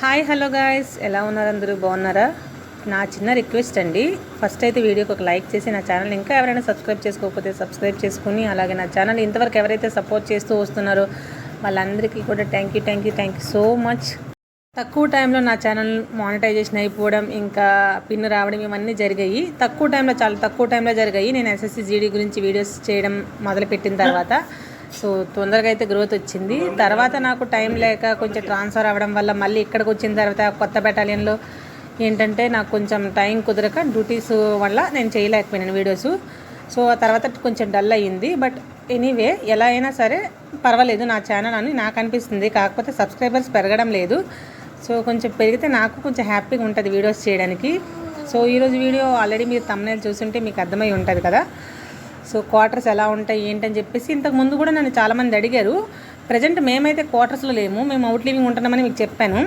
Hi hello guys. ఎలా ఉన్నారు అందరూ? బాగున్నారా? నా చిన్న రిక్వెస్ట్ అండి. ఫస్ట్ అయితే వీడియోకి ఒక లైక్ చేసి నా ఛానల్ ఇంకా ఎవరైనా సబ్స్క్రైబ్ చేసుకోకపోతే సబ్స్క్రైబ్ చేసుకుని అలాగే నా ఛానల్ ఇంతవరకు ఎవరైతే సపోర్ట్ చేస్తూ వస్తున్నారో వాళ్ళందరికీ కూడా thank you thank you thank you so much తక్కువ టైంలో నా ఛానల్ మానిటైజేషన్ అయిపోవడం ఇంకా పిన్ రావడం ఇవన్నీ జరిగాయి. తక్కువ టైంలో చాలా తక్కువ టైంలో జరిగాయి. నేను ఎస్ఎస్సి జీడీ గురించి వీడియోస్ చేయడం మొదలుపెట్టిన తర్వాత సో తొందరగా అయితే గ్రోత్ వచ్చింది. తర్వాత నాకు టైం లేక కొంచెం ట్రాన్స్ఫర్ అవ్వడం వల్ల మళ్ళీ ఇక్కడికి వచ్చిన తర్వాత కొత్త బెటాలియన్లో ఏంటంటే నాకు కొంచెం టైం కుదరక డ్యూటీస్ వల్ల నేను చేయలేకపోయినాను వీడియోస్ సో ఆ తర్వాత కొంచెం డల్ అయ్యింది. బట్ ఎనీవే ఎలా అయినా సరే పర్వాలేదు నా ఛానల్ అని నాకు అనిపిస్తుంది. కాకపోతే సబ్స్క్రైబర్స్ పెరగడం లేదు. సో కొంచెం పెరిగితే నాకు కొంచెం హ్యాపీగా ఉంటుంది వీడియోస్ చేయడానికి. సో ఈరోజు వీడియో ఆల్రెడీ మీరు తమ్నేలు చూసుంటే మీకు అర్థమై ఉంటుంది కదా. సో క్వార్టర్స్ ఎలా ఉంటాయి ఏంటని చెప్పేసి ఇంతకు ముందు కూడా నన్ను చాలామంది అడిగారు. ప్రజెంట్ మేమైతే క్వార్టర్స్లో లేము మేము అవుట్ లివింగ్ ఉంటున్నామని మీకు చెప్పాను.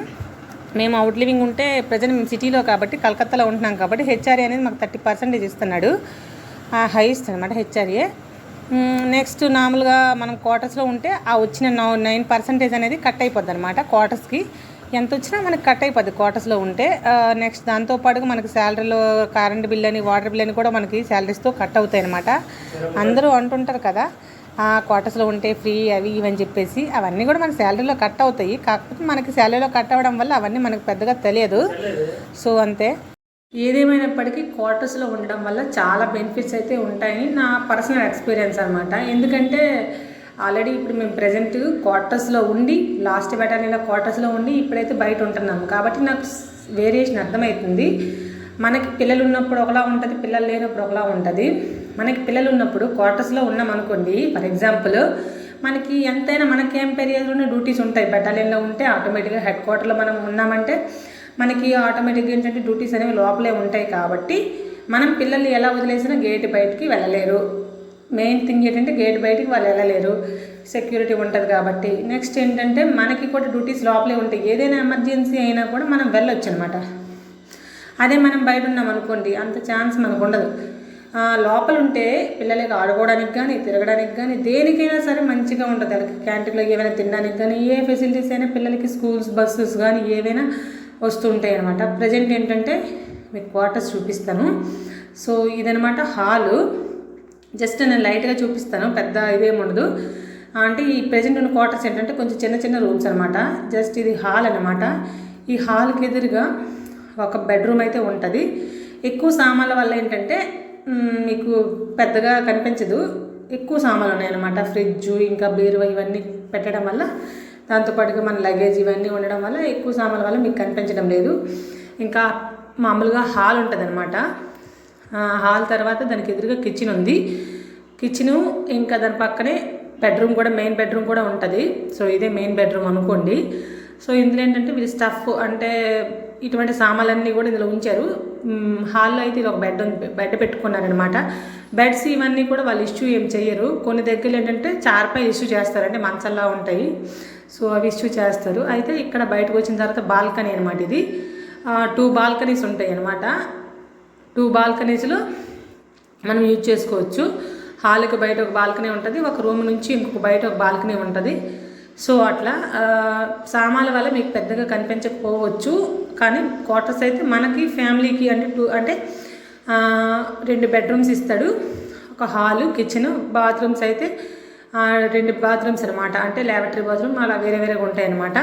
మేము అవుట్ లివింగ్ ఉంటే ప్రజెంట్ మేము సిటీలో కాబట్టి కలకత్తాలో ఉంటున్నాం కాబట్టి హెచ్ఆర్ఏ అనేది మాకు థర్టీ పర్సెంటేజ్ ఇస్తున్నాడు. హైయెస్ట్ అనమాట హెచ్ఆర్ఏ. నెక్స్ట్ నార్మల్గా మనం క్వార్టర్స్లో ఉంటే ఆ వచ్చిన నైన్ పర్సెంటేజ్ అనేది కట్ అయిపోద్ది అనమాట క్వార్టర్స్కి. ఎంత వచ్చినా మనకి కట్ అయిపోద్ది క్వార్టర్స్లో ఉంటే. నెక్స్ట్ దాంతోపాటుగా మనకి శాలరీలో కరెంట్ బిల్ అని వాటర్ బిల్ అని కూడా మనకి శాలరీస్తో కట్ అవుతాయి అనమాట అందరూ అంటుంటారు కదా క్వార్టర్స్లో ఉంటే ఫ్రీ అవి ఇవని చెప్పేసి. అవన్నీ కూడా మన శాలరీలో కట్ అవుతాయి. కాకపోతే మనకి శాలరీలో కట్ అవ్వడం వల్ల అవన్నీ మనకు పెద్దగా తెలియదు. సో అంతే. ఏదేమైనప్పటికీ క్వార్టర్స్లో ఉండడం వల్ల చాలా బెనిఫిట్స్ అయితే ఉంటాయని నా పర్సనల్ ఎక్స్పీరియన్స్ అనమాట ఎందుకంటే ఆల్రెడీ ఇప్పుడు మేము ప్రజెంట్ క్వార్టర్స్లో ఉండి లాస్ట్ బెటాలియన్లో క్వార్టర్స్లో ఉండి ఇప్పుడైతే బయట ఉంటున్నాము. కాబట్టి నాకు వేరియేషన్ అర్థమవుతుంది. మనకి పిల్లలు ఉన్నప్పుడు ఒకలా ఉంటుంది పిల్లలు లేనప్పుడు ఒకలా ఉంటుంది. మనకి పిల్లలు ఉన్నప్పుడు క్వార్టర్స్లో ఉన్నాం అనుకోండి ఫర్ ఎగ్జాంపుల్ మనకి ఎంతైనా మనకి ఏం పెరియడ్లోనే డ్యూటీస్ ఉంటాయి. బెటాలియన్లో ఉంటే ఆటోమేటిక్గా హెడ్ క్వార్టర్లో మనం ఉన్నామంటే మనకి ఆటోమేటిక్గా ఏంటంటే డ్యూటీస్ అనేవి లోపలే ఉంటాయి కాబట్టి మనం పిల్లల్ని ఎలా వదిలేసినా గేట్ బయటికి వెళ్ళలేరు. మెయిన్ థింగ్ ఏంటంటే గేట్ బయటికి వాళ్ళు వెళ్ళలేరు. సెక్యూరిటీ ఉంటుంది కాబట్టి. నెక్స్ట్ ఏంటంటే మనకి కూడా డ్యూటీస్ లోపలే ఉంటాయి. ఏదైనా ఎమర్జెన్సీ అయినా కూడా మనం వెళ్ళొచ్చు అనమాట అదే మనం బయట ఉన్నాం అనుకోండి అంత ఛాన్స్ మనకు ఉండదు. లోపల ఉంటే పిల్లలకి ఆడుకోవడానికి కానీ తిరగడానికి కానీ దేనికైనా సరే మంచిగా ఉంటుంది. వాళ్ళకి క్యాంటీన్లో ఏమైనా తినడానికి కానీ ఏ ఫెసిలిటీస్ అయినా పిల్లలకి స్కూల్స్ బస్సెస్ కానీ ఏవైనా వస్తుంటాయి అనమాట ప్రజెంట్ ఏంటంటే మీకు క్వార్టర్స్ చూపిస్తాను. సో ఇదనమాట హాలు జస్ట్ నేను లైట్గా చూపిస్తాను పెద్ద ఇదేమి ఉండదు. అంటే ఈ ప్రజెంట్ ఉన్న క్వార్టర్స్ ఏంటంటే కొంచెం చిన్న చిన్న రూమ్స్ అనమాట జస్ట్ ఇది హాల్ అనమాట ఈ హాల్కి ఎదురుగా ఒక బెడ్రూమ్ అయితే ఉంటుంది. ఎక్కువ సామాన్ల వల్ల ఏంటంటే మీకు పెద్దగా కనిపించదు. ఎక్కువ సామాన్లు ఉన్నాయన్నమాట ఫ్రిడ్జ్ ఇంకా బీరువా ఇవన్నీ పెట్టడం వల్ల దాంతోపాటుగా మన లగేజ్ ఇవన్నీ ఉండడం వల్ల ఎక్కువ సామాన్ల వల్ల మీకు కనిపించడం లేదు. ఇంకా మామూలుగా హాల్ ఉంటుంది అనమాట హాల్ తర్వాత దానికి ఎదురుగా కిచెన్ ఉంది. కిచెను ఇంకా దాని పక్కనే బెడ్రూమ్ కూడా మెయిన్ బెడ్రూమ్ కూడా ఉంటుంది. సో ఇదే మెయిన్ బెడ్రూమ్ అనుకోండి. సో ఇందులో ఏంటంటే వీళ్ళు స్టఫ్ అంటే ఇటువంటి సామాన్లన్నీ కూడా ఇందులో ఉంచారు. హాల్లో అయితే ఇది ఒక బెడ్ ఉంది బెడ్ పెట్టుకున్నారనమాట బెడ్స్ ఇవన్నీ కూడా వాళ్ళు ఇష్యూ ఏం చేయరు కొన్ని దగ్గరలో ఏంటంటే చార్పై ఇష్యూ చేస్తారు అంటే మంచల్లా ఉంటాయి. సో అవి ఇష్యూ చేస్తారు. అయితే ఇక్కడ బయటకు వచ్చిన తర్వాత బాల్కనీ అనమాట ఇది. టూ బాల్కనీస్ ఉంటాయి అనమాట టూ బాల్కనీస్లో మనం యూజ్ చేసుకోవచ్చు. హాల్కి బయట ఒక బాల్కనీ ఉంటుంది ఒక రూమ్ నుంచి ఇంకొక బయట ఒక బాల్కనీ ఉంటుంది. సో అట్లా సామాన్ల వల్ల మీకు పెద్దగా కనిపించకపోవచ్చు. కానీ క్వార్టర్స్ అయితే మనకి ఫ్యామిలీకి అంటే టూ అంటే రెండు బెడ్రూమ్స్ ఇస్తాడు. ఒక హాలు కిచెన్ బాత్రూమ్స్ అయితే రెండు బాత్రూమ్స్ అనమాట అంటే ల్యాబరేటరీ బాత్రూమ్ అలా వేరే వేరేగా ఉంటాయి అనమాట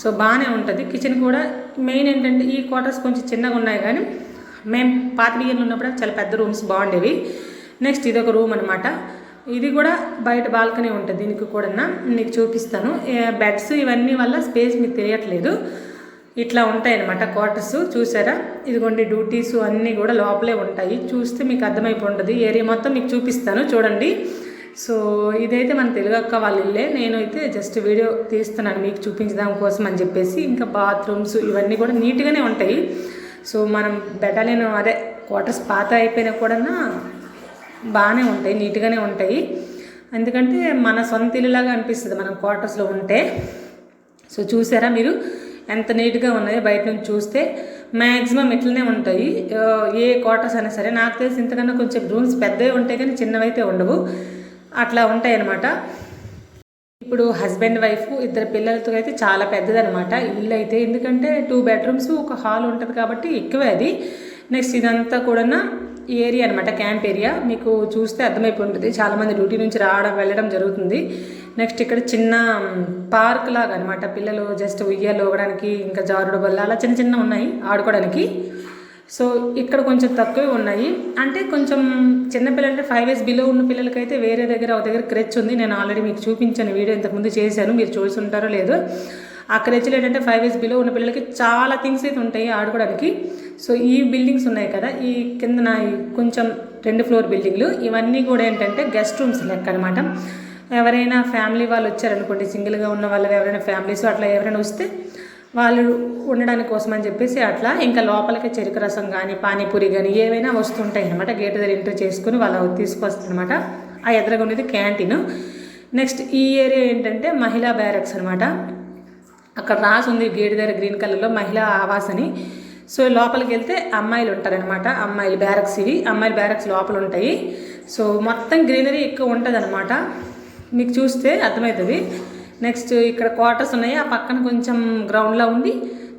సో బాగానే ఉంటుంది. కిచెన్ కూడా మెయిన్ ఏంటంటే ఈ క్వార్టర్స్ కొంచెం చిన్నగా ఉన్నాయి కానీ మేము పాత బియ్యంలో ఉన్నప్పుడు చాలా పెద్ద రూమ్స్ బాగుండేవి. నెక్స్ట్ ఇది ఒక రూమ్ అనమాట ఇది కూడా బయట బాల్కనీ ఉంటుంది దీనికి కూడా మీకు చూపిస్తాను. బెడ్స్ ఇవన్నీ వల్ల స్పేస్ మీకు తెలియట్లేదు. ఇట్లా ఉంటాయి అనమాట క్వార్టర్స్. చూసారా? ఇదిగోండి డ్యూటీస్ అన్నీ కూడా లోపలే ఉంటాయి. చూస్తే మీకు అర్థమైపోతుంది ఏరియా మొత్తం మీకు చూపిస్తాను చూడండి. సో ఇదైతే మన తెలుగు అక్క వాళ్ళ ఇల్లే. నేనైతే జస్ట్ వీడియో తీస్తున్నాను మీకు చూపించడం కోసం అని చెప్పేసి. ఇంకా బాత్రూమ్స్ ఇవన్నీ కూడా నీట్గానే ఉంటాయి. సో మనం బెటాలియన్ అదే క్వార్టర్స్ పాత అయిపోయినా కూడా బాగానే ఉంటాయి నీట్గానే ఉంటాయి. ఎందుకంటే మన సొంత ఇల్లులాగా అనిపిస్తుంది మనం క్వార్టర్స్లో ఉంటే. సో చూసారా మీరు? ఎంత నీట్గా ఉన్నాయో బయట నుంచి చూస్తే మ్యాక్సిమం ఇట్లనే ఉంటాయి. ఏ క్వార్టర్స్ అయినా సరే నాకు తెలిసి ఇంతకన్నా కొంచెం రూమ్స్ పెద్దవి ఉంటాయి కానీ చిన్నవైతే ఉండవు. అట్లా ఉంటాయి అన్నమాట ఇప్పుడు హస్బెండ్ వైఫ్ ఇద్దరు పిల్లలతో అయితే చాలా పెద్దదనమాట ఇల్లు అయితే ఎందుకంటే టూ బెడ్రూమ్స్ ఒక హాల్ ఉంటుంది కాబట్టి ఎక్కువే అది. నెక్స్ట్ ఇదంతా కూడా ఈ ఏరియా అనమాట క్యాంప్ ఏరియా మీకు చూస్తే అర్థమైపోయి ఉంటుంది చాలామంది డ్యూటీ నుంచి రావడం వెళ్ళడం జరుగుతుంది. నెక్స్ట్ ఇక్కడ చిన్న పార్క్ లాగా అనమాట పిల్లలు జస్ట్ ఉయ్యాలు ఇవ్వడానికి ఇంకా జారుడు బల్ల అలా చిన్న చిన్న ఉన్నాయి ఆడుకోవడానికి. సో ఇక్కడ కొంచెం తక్కువే ఉన్నాయి. అంటే కొంచెం చిన్నపిల్లలు అంటే ఫైవ్ ఇయర్స్ బిలో ఉన్న పిల్లలకైతే వేరే దగ్గర ఒక దగ్గర క్రెచ్ ఉంది. నేను ఆల్రెడీ మీకు చూపించాను వీడియో ఇంతకుముందు చేశాను. మీరు చూసి ఉంటారో లేదో. ఆ క్రెచ్లు ఏంటంటే ఫైవ్ ఇయర్స్ బిలో ఉన్న పిల్లలకి చాలా థింగ్స్ అయితే ఉంటాయి ఆడుకోవడానికి. సో ఈ బిల్డింగ్స్ ఉన్నాయి కదా ఈ కింద నా కొంచెం రెండు ఫ్లోర్ బిల్డింగ్లు ఇవన్నీ కూడా ఏంటంటే గెస్ట్ రూమ్స్ లెక్క అనమాట ఎవరైనా ఫ్యామిలీ వాళ్ళు వచ్చారనుకోండి సింగిల్గా ఉన్న వాళ్ళు ఎవరైనా ఫ్యామిలీస్ అట్లా ఎవరైనా వస్తే వాళ్ళు ఉండడానికి కోసం అని చెప్పేసి అట్లా ఇంకా లోపలికి చెరుకు రసం కానీ పానీపూరి కానీ ఏవైనా వస్తుంటాయి అనమాట గేట్ దగ్గర ఎంటర్ చేసుకుని వాళ్ళు తీసుకొస్తారనమాట ఆ ఎదురుగా ఉండేది క్యాంటీన్ నెక్స్ట్ ఈ ఏరియా ఏంటంటే మహిళా బ్యారక్స్ అనమాట అక్కడ రాసి ఉంది గేట్ దగ్గర గ్రీన్ కలర్లో మహిళా ఆవాస్ అని. సో లోపలికి వెళ్తే అమ్మాయిలు ఉంటారనమాట అమ్మాయిలు బ్యారక్స్ ఇవి. అమ్మాయిలు బ్యారక్స్ లోపల ఉంటాయి. సో మొత్తం గ్రీనరీ ఎక్కువ ఉంటుంది అనమాట మీకు చూస్తే అర్థమవుతుంది. నెక్స్ట్ ఇక్కడ క్వార్టర్స్ ఉన్నాయి. ఆ పక్కన కొంచెం గ్రౌండ్లో ఉండి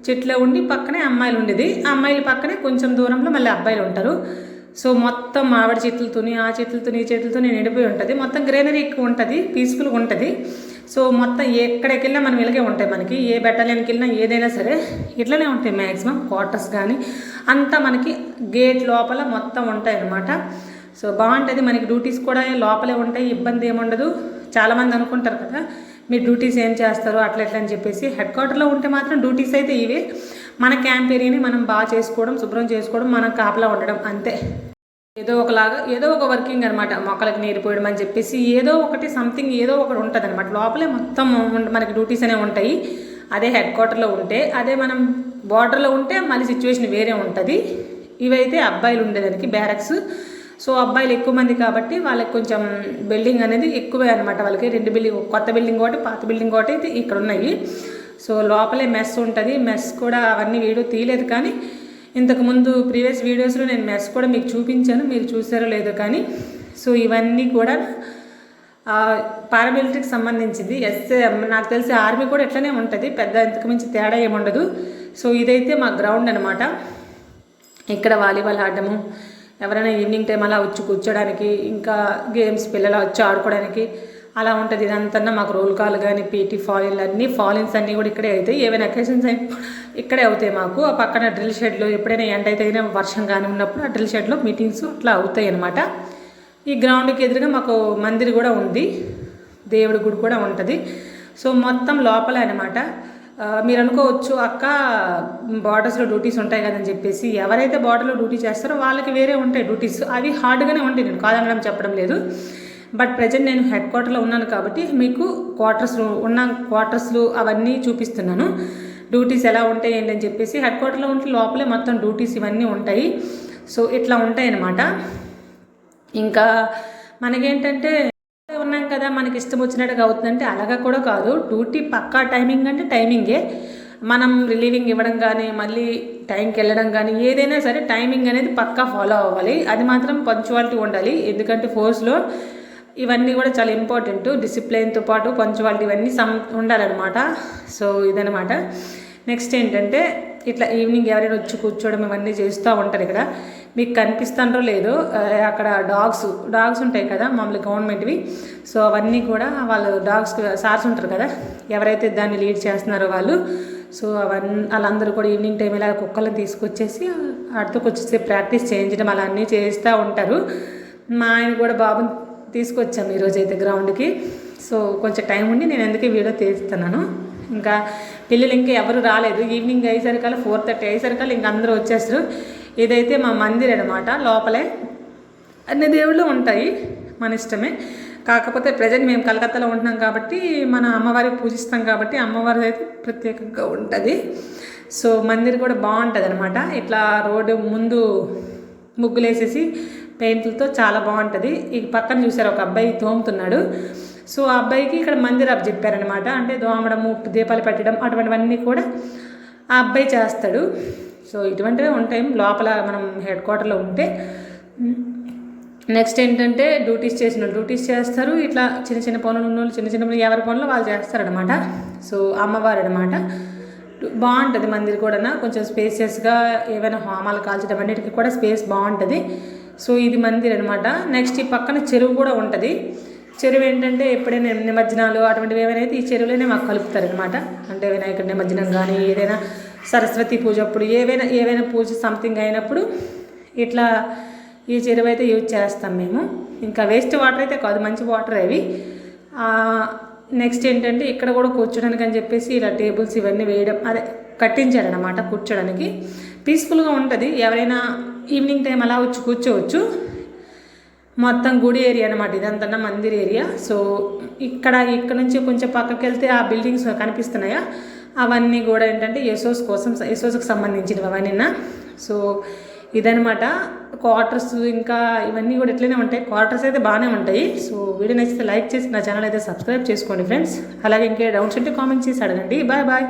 చెట్లో ఉండి పక్కనే అమ్మాయిలు ఉండేది. ఆ అమ్మాయిల పక్కనే కొంచెం దూరంలో మళ్ళీ అబ్బాయిలు ఉంటారు. సో మొత్తం మామిడి చెట్లతోని ఆ చెట్లతో ఈ చెట్లతోని నిండిపోయి ఉంటుంది. మొత్తం గ్రీనరీ ఎక్కువ ఉంటుంది. పీస్ఫుల్గా ఉంటుంది. సో మొత్తం ఎక్కడికి వెళ్ళినా మనం ఇలాగే ఉంటాయి మనకి. ఏ బెటాలియన్కి వెళ్ళినా ఏదైనా సరే ఇట్లనే ఉంటాయి మ్యాక్సిమం క్వార్టర్స్ కానీ అంతా మనకి గేట్ లోపల మొత్తం ఉంటాయి అన్నమాట సో బాగుంటుంది. మనకి డ్యూటీస్ కూడా లోపలే ఉంటాయి. ఇబ్బంది ఏముండదు. చాలామంది అనుకుంటారు కదా. మీరు డ్యూటీస్ ఏం చేస్తారు అట్లా ఎట్లా అని చెప్పేసి హెడ్ క్వార్టర్లో ఉంటే మాత్రం డ్యూటీస్ అయితే ఇవే. మన క్యాంప్ ఏరియాని మనం బాగా చేసుకోవడం శుభ్రం చేసుకోవడం మనం కాపలా ఉండడం అంతే. ఏదో ఒకలాగా ఏదో ఒక వర్కింగ్ అనమాట మొక్కలకి నీరు పోయడం అని చెప్పేసి ఏదో ఒకటి సంథింగ్ ఏదో ఒకటి ఉంటుంది అనమాట లోపలే మొత్తం మనకి డ్యూటీస్ అనేవి ఉంటాయి. అదే హెడ్ క్వార్టర్లో ఉంటే అదే మనం బార్డర్లో ఉంటే మళ్ళీ సిచ్యువేషన్ వేరే ఉంటుంది. ఇవైతే అబ్బాయిలు ఉండేదానికి బ్యారక్స్ సో అబ్బాయిలు ఎక్కువ మంది కాబట్టి వాళ్ళకి కొంచెం బిల్డింగ్ అనేది ఎక్కువే అనమాట వాళ్ళకి రెండు బిల్డింగ్ కొత్త బిల్డింగ్ ఒకటి పాత బిల్డింగ్ ఒకటి అయితే ఇక్కడ ఉన్నాయి. సో లోపలే మెస్ ఉంటుంది. మెస్ కూడా అవన్నీ వీడియో తీయలేదు కానీ ఇంతకుముందు ప్రీవియస్ వీడియోస్లో నేను మెస్ కూడా మీకు చూపించాను. మీరు చూసారో లేదో కానీ సో ఇవన్నీ కూడా పారామిలిటరీకి సంబంధించింది. ఎస్ఏ నాకు తెలిసి ఆర్మీ కూడా ఎట్లనే ఉంటుంది. పెద్ద ఇంతకుమించి తేడా ఏముండదు. సో ఇదైతే మా గ్రౌండ్ అనమాట ఇక్కడ వాలీబాల్ ఆడటము ఎవరైనా ఈవినింగ్ టైం అలా వచ్చి కూర్చోడానికి ఇంకా గేమ్స్ పిల్లలు వచ్చి ఆడుకోవడానికి అలా ఉంటుంది ఇదంతా మాకు రోల్ కాల్ కానీ పీటీ ఫాయిల్ అన్నీ ఫాలిన్స్ అన్నీ కూడా ఇక్కడే అవుతాయి. ఏవైనా అకేషన్స్ అయినా ఇక్కడే అవుతాయి మాకు. ఆ పక్కన డ్రిల్ షెడ్లో ఎప్పుడైనా ఎండ అయితే వర్షం కానీ ఉన్నప్పుడు ఆ డ్రిల్ షెడ్లో మీటింగ్స్ అట్లా అవుతాయి అనమాట ఈ గ్రౌండ్కి ఎదురుగా మాకు మందిర్ కూడా ఉంది. దేవుడి గుడి కూడా ఉంటుంది. సో మొత్తం లోపల అనమాట మీరు అనుకోవచ్చు అక్క బార్డర్స్లో డ్యూటీస్ ఉంటాయి కదని చెప్పేసి ఎవరైతే బార్డర్లో డ్యూటీ చేస్తారో వాళ్ళకి వేరే ఉంటాయి డ్యూటీస్ అవి హార్డ్గానే ఉంటాయి. నేను కాదనడం చెప్పడం లేదు. బట్ ప్రజెంట్ నేను హెడ్ క్వార్టర్లో ఉన్నాను కాబట్టి మీకు క్వార్టర్స్ ఉన్న క్వార్టర్స్లు అవన్నీ చూపిస్తున్నాను. డ్యూటీస్ ఎలా ఉంటాయి ఏంటని చెప్పేసి హెడ్ క్వార్టర్లో ఉంటే లోపలే మొత్తం డ్యూటీస్ ఇవన్నీ ఉంటాయి. సో ఇట్లా ఉంటాయి అన్నమాట ఇంకా మనకేంటంటే కదా మనకి ఇష్టం వచ్చినట్టుగా అవుతుందంటే అలాగా కూడా కాదు. డ్యూటీ పక్కా టైమింగ్ అంటే టైమింగే. మనం రిలీవింగ్ ఇవ్వడం కానీ మళ్ళీ టైంకి వెళ్ళడం కానీ ఏదైనా సరే టైమింగ్ అనేది పక్కా ఫాలో అవ్వాలి. అది మాత్రం పంచువాలిటీ ఉండాలి. ఎందుకంటే ఫోర్స్లో ఇవన్నీ కూడా చాలా ఇంపార్టెంట్. డిసిప్లైన్తో పాటు పంచువాలిటీ ఇవన్నీ సమ్ ఉండాలన్నమాట. సో ఇదనమాట నెక్స్ట్ ఏంటంటే ఇట్లా ఈవినింగ్ ఎవరైనా వచ్చి కూర్చోవడం ఇవన్నీ చేస్తూ ఉంటారు ఇక్కడ. మీకు కనిపిస్తారో లేదో అక్కడ డాగ్స్ డాగ్స్ ఉంటాయి కదా మామూలు గవర్నమెంట్వి. సో అవన్నీ కూడా వాళ్ళు డాగ్స్ సార్స్ ఉంటారు కదా ఎవరైతే దాన్ని లీడ్ చేస్తున్నారో వాళ్ళు. సో అవన్నీ వాళ్ళందరూ కూడా ఈవినింగ్ టైం ఇలా కుక్కలను తీసుకొచ్చేసి వాటితో కొంచెం ప్రాక్టీస్ చేయించడం అలా అన్నీ చేస్తూ ఉంటారు. మా ఆయన కూడా బాబుని తీసుకొచ్చాము ఈరోజు అయితే గ్రౌండ్కి. సో కొంచెం టైం ఉండి నేను ఎందుకే వీడియో తీస్తున్నాను. ఇంకా పిల్లలు ఇంకా ఎవరు రాలేదు. ఈవినింగ్ అయ్యేసరికల్లా ఫోర్ థర్టీ అయ్యేసరికల్లా ఇంకా అందరూ వచ్చేస్తారు. ఇదైతే మా మందిర్ అనమాట లోపలే అన్ని దేవుళ్ళు ఉంటాయి మన ఇష్టమే. కాకపోతే ప్రజెంట్ మేము కలకత్తాలో ఉంటున్నాం కాబట్టి మన అమ్మవారికి పూజిస్తాం కాబట్టి అమ్మవారి అయితే ప్రత్యేకంగా ఉంటుంది. సో మందిర్ కూడా బాగుంటుంది అనమాట ఇట్లా రోడ్డు ముందు ముగ్గులు వేసేసి పెయింట్లతో చాలా బాగుంటుంది. ఈ పక్కన చూసారు ఒక అబ్బాయి తోముతున్నాడు. సో ఆ అబ్బాయికి ఇక్కడ మందిరాబ్ చెప్పారనమాట అంటే దోమడము దీపాలు పెట్టడం అటువంటివన్నీ కూడా ఆ అబ్బాయి చేస్తాడు. సో ఇటువంటివే ఉంటాయి. లోపల మనం హెడ్ క్వార్టర్లో ఉంటే నెక్స్ట్ ఏంటంటే డ్యూటీస్ చేసిన వాళ్ళు డ్యూటీస్ చేస్తారు. ఇట్లా చిన్న చిన్న పనులు ఉన్న వాళ్ళు చిన్న చిన్న పనులు ఎవరి పనులు వాళ్ళు చేస్తారనమాట సో అమ్మవారు అనమాట బాగుంటుంది మందిర్ కూడా కొంచెం స్పేసియస్గా ఏవైనా హోమాలు కాల్చడం అన్నిటికీ కూడా స్పేస్ బాగుంటుంది. సో ఇది మందిర్ అనమాట నెక్స్ట్ ఈ పక్కన చెరువు కూడా ఉంటుంది. చెరువు ఏంటంటే ఎప్పుడైనా నిమజ్జనాలు అటువంటివి ఏమైనా అయితే ఈ చెరువులోనే మాకు కలుపుతారు అనమాట అంటే వినాయకుడి నిమజ్జనం కానీ ఏదైనా సరస్వతి పూజ అప్పుడు ఏవైనా ఏవైనా పూజ సంథింగ్ అయినప్పుడు ఇట్లా ఈ చెరువు అయితే యూజ్ చేస్తాం మేము. ఇంకా వేస్ట్ వాటర్ అయితే కాదు మంచి వాటర్ అవి. నెక్స్ట్ ఏంటంటే ఇక్కడ కూడా కూర్చోడానికి అని చెప్పేసి ఇలా టేబుల్స్ ఇవన్నీ వేయడం అదే కట్టించాడనమాట కూర్చోడానికి. పీస్ఫుల్గా ఉంటుంది. ఎవరైనా ఈవినింగ్ టైం అలా వచ్చి కూర్చోవచ్చు. మొత్తం గుడి ఏరియా అనమాట ఇదంతా మందిర్ ఏరియా సో ఇక్కడ ఇక్కడ నుంచి కొంచెం పక్కకి వెళ్తే ఆ బిల్డింగ్స్ కనిపిస్తున్నాయా? అవన్నీ కూడా ఏంటంటే యశోస్ కోసం యశోస్కి సంబంధించినవి అవన్నీ సో ఇదనమాట క్వార్టర్స్ ఇంకా ఇవన్నీ కూడా ఇట్లనే ఉంటాయి. క్వార్టర్స్ అయితే బాగానే ఉంటాయి. సో వీడియో నచ్చితే లైక్ చేసి నా ఛానల్ అయితే సబ్స్క్రైబ్ చేసుకోండి ఫ్రెండ్స్. అలాగే ఇంకే డౌట్స్ ఉంటే కామెంట్ చేసి అడగండి. Bye bye.